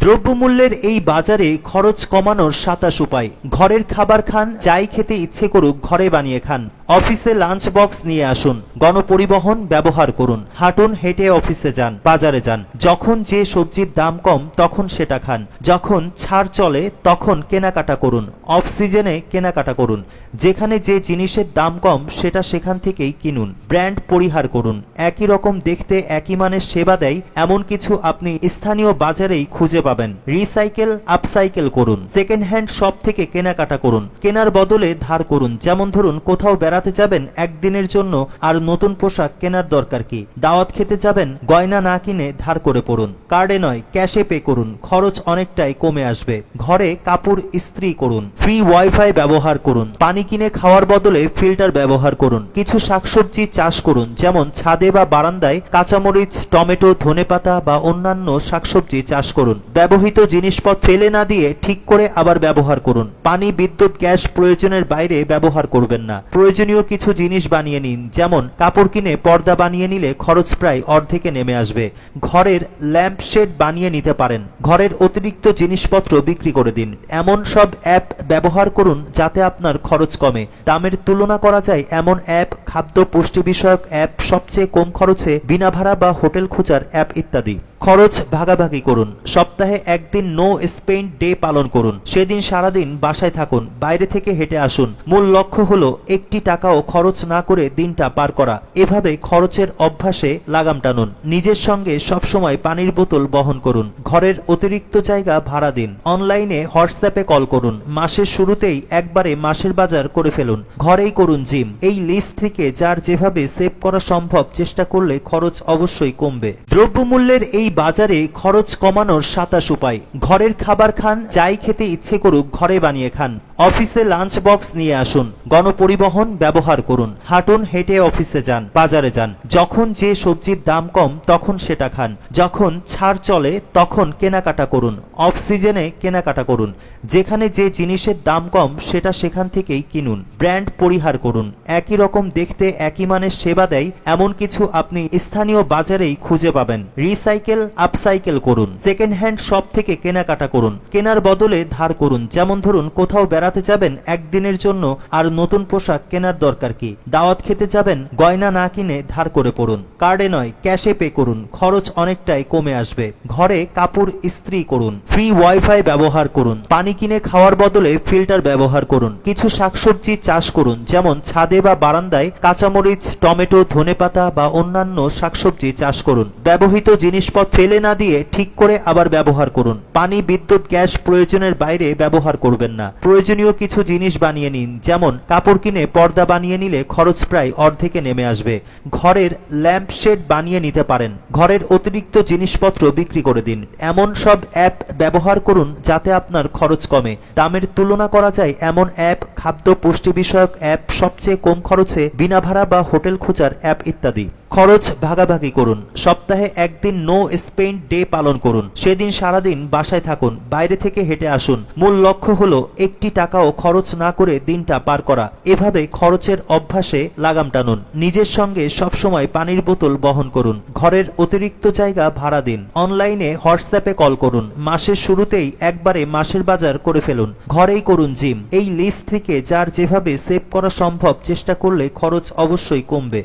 দ্রব্যমূল্যের এই বাজারে খরচ কমানোর সাতাশ উপায়। ঘরের খাবার খান, যাই খেতে ইচ্ছে করুক, ঘরে বানিয়ে খান। অফিসে লাঞ্চ বক্স নিয়ে আসুন, গণপরিবহন ব্যবহার করুন, হাঁটুন, হেঁটে অফিসে যান, বাজারে যান। যখন যে সবজির দাম কম, তখন সেটা খান। যখন ছাড় চলে, তখন কেনাকাটা করুন অফ সিজনে কেনাকাটা করুন। যেখানে যে জিনিসের দাম কম, সেটা সেখান থেকেই কিনুন। ব্র্যান্ড পরিহার করুন। একই রকম দেখতে, একই মানের সেবা দেয়, এমন কিছু আপনি স্থানীয় বাজারেই খুঁজে পাবেন। রিসাইকেল আপসাইকেল করুন। সেকেন্ড হ্যান্ড শপ থেকে কেনাকাটা করুন। কেনার বদলে ধার করুন। যেমন ধরুন, কোথাও বেড়াতে যাবেন একদিনের জন্য আর নতুন পোশাক কেনার দরকার কি? দাওয়াত খেতে যাবেন, গয়না না কিনে ধার করে পড়ুন। কার্ডে নয়, ক্যাশে পে করুন। খরচ অনেকটাই কমে আসবে। ঘরে কাপড়, ইস্ত্রি করুন। ফ্রি ওয়াইফাই ব্যবহার করুন। পানি কিনে খাওয়ার বদলে ফিল্টার ব্যবহার করুন। কিছু শাকসবজি চাষ করুন, যেমন ছাদে বা বারান্দায় কাঁচামরিচ, টমেটো, ধনেপাতা বা অন্যান্য শাকসবজি চাষ করুন। ব্যবহৃত জিনিসপত্র ফেলে না দিয়ে ঠিক করে আবার ব্যবহার করুন। পানি, বিদ্যুৎ, গ্যাস প্রয়োজনের বাইরে ব্যবহার করবেন না। প্রয়োজনীয় কিছু জিনিস বানিয়ে নিন। যেমন, কাপড় কিনে পর্দা বানিয়ে নিলে খরচ প্রায় অর্ধেকে নেমে আসবে। ঘরের ল্যাম্প শেড বানিয়ে নিতে পারেন। ঘরের অতিরিক্ত জিনিসপত্র বিক্রি করে দিন। এমন সব অ্যাপ ব্যবহার করুন যাতে আপনার খরচ কমে। দামের তুলনা করা যায় এমন অ্যাপ, খাদ্য পুষ্টি বিষয়ক অ্যাপ, সবচেয়ে কম খরচে বিনা ভাড়া বা হোটেল খোঁজার অ্যাপ ইত্যাদি। খরচ ভাগাভাগি করুন। সপ্তাহে একদিন নো স্পেন্ড ডে পালন করুন। সেদিন সারাদিন বাসায় থাকুন, বাইরে থেকে হেঁটে আসুন। মূল লক্ষ্য হলো একটি টাকাও খরচ না করে দিনটা পার করা। এভাবে খরচের অভ্যাসে লাগাম টানুন। নিজের সঙ্গে সবসময় পানির বোতল বহন করুন। ঘরের অতিরিক্ত জায়গা ভাড়া দিন। অনলাইনে হোয়াটসঅ্যাপে কল করুন। মাসের শুরুতেই একবারে মাসের বাজার করে ফেলুন। ঘরেই করুন জিম। এই লিস্ট থেকে যার যেভাবে সেভ করা সম্ভব চেষ্টা করলে খরচ অবশ্যই কমবে। দ্রব্যমূল্যের এই বাজারে খরচ কমানোর সাতাশ উপায়। ঘরের খাবার খান, যাই খেতে ইচ্ছে করুক, ঘরে বানিয়ে খান। অফিসে লাঞ্চ বক্স নিয়ে আসুন, গণপরিবহন ব্যবহার করুন, হাঁটুন, হেঁটে অফিসে যান, বাজারে যান। যখন যে সবজির দাম কম, তখন সেটা খান। যখন ছাড় চলে, তখন কেনাকাটা করুন অফ সিজনে কেনাকাটা করুন। যেখানে যে জিনিসের দাম কম, সেটা সেখান থেকেই কিনুন। ব্র্যান্ড পরিহার করুন। একই রকম দেখতে, একই মানের সেবা দেয়, এমন কিছু আপনি স্থানীয় বাজারেই খুঁজে পাবেন। রিসাইকেল আপসাইকেল করুন। সেকেন্ড হ্যান্ড শপ থেকে কেনাকাটা করুন। কেনার বদলে ধার করুন। যেমন ধরুন, কোথাও বেড়াতে যাবেন একদিনের জন্য আর নতুন পোশাক কেনার দরকার কি? দাওয়াত খেতে যাবেন, গয়না না কিনে ধার করে পড়ুন। কার্ডে নয়, ক্যাশে পে করুন। খরচ অনেকটাই কমে আসবে। ঘরে কাপড়, ইস্ত্রি করুন। ফ্রি ওয়াইফাই ব্যবহার করুন। পানি কিনে খাওয়ার বদলে ফিল্টার ব্যবহার করুন। কিছু শাকসবজি চাষ করুন, যেমন ছাদে বা বারান্দায় কাঁচামরিচ, টমেটো, ধনেপাতা বা অন্যান্য শাকসবজি চাষ করুন। ব্যবহৃত জিনিসপত্র ফেলে না দিয়ে ঠিক করে আবার ব্যবহার করুন। পানি, বিদ্যুৎ, গ্যাস প্রয়োজনের বাইরে ব্যবহার করবেন না। প্রয়োজনীয় কিছু জিনিস বানিয়ে নিন। যেমন, কাপড় কিনে পর্দা বানিয়ে নিলে খরচ প্রায় অর্ধেকে নেমে আসবে। ঘরের ল্যাম্প শেড বানিয়ে নিতে পারেন। ঘরের অতিরিক্ত জিনিসপত্র বিক্রি করে দিন। এমন সব অ্যাপ ব্যবহার করুন যাতে আপনার খরচ কমে। দামের তুলনা করা যায় এমন অ্যাপ খাদ্য পুষ্টি বিষয়ক অ্যাপ সবচেয়ে কম খরচে বিনা ভাড়া বা হোটেল খোঁজার অ্যাপ ইত্যাদি। খরচ ভাগাভাগি করুন। সপ্তাহে একদিন নো স্পেন্ড ডে পালন করুন। সেদিন সারাদিন বাসায় থাকুন, বাইরে থেকে হেঁটে আসুন। মূল লক্ষ্য হলো একটি টাকাও খরচ না করে দিনটা পার করা। এভাবে খরচের অভ্যাসে লাগাম টানুন। নিজের সঙ্গে সবসময় পানির বোতল বহন করুন। ঘরের অতিরিক্ত জায়গা ভাড়া দিন। অনলাইনে হোয়াটসঅ্যাপে কল করুন। মাসের শুরুতেই একবারে মাসের বাজার করে ফেলুন। ঘরেই করুন জিম। এই লিস্ট থেকে যার যেভাবে সেভ করা সম্ভব চেষ্টা করলে খরচ অবশ্যই কমবে।